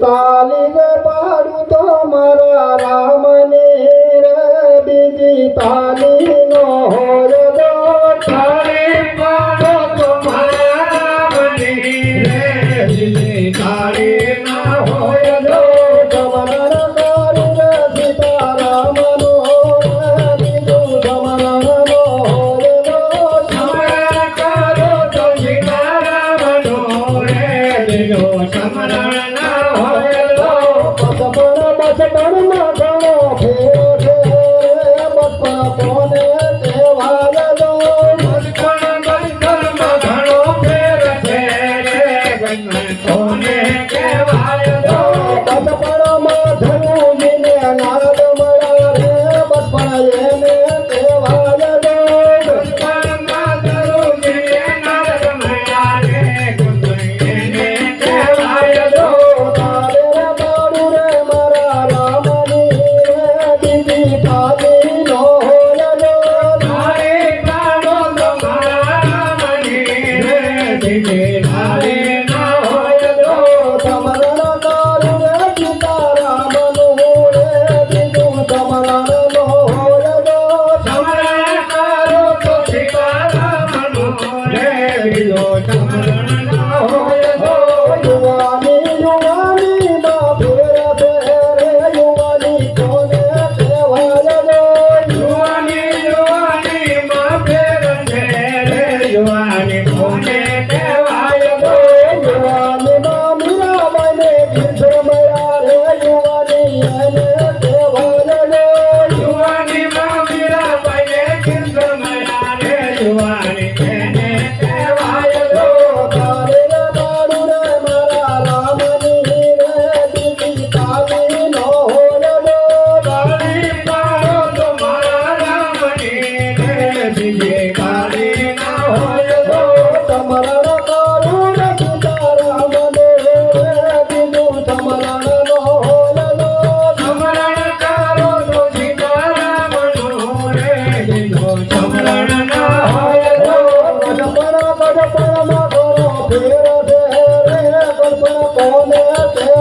તાલીમ પાડું તો મારા રામને બીજી તાલી નો હોય. মনে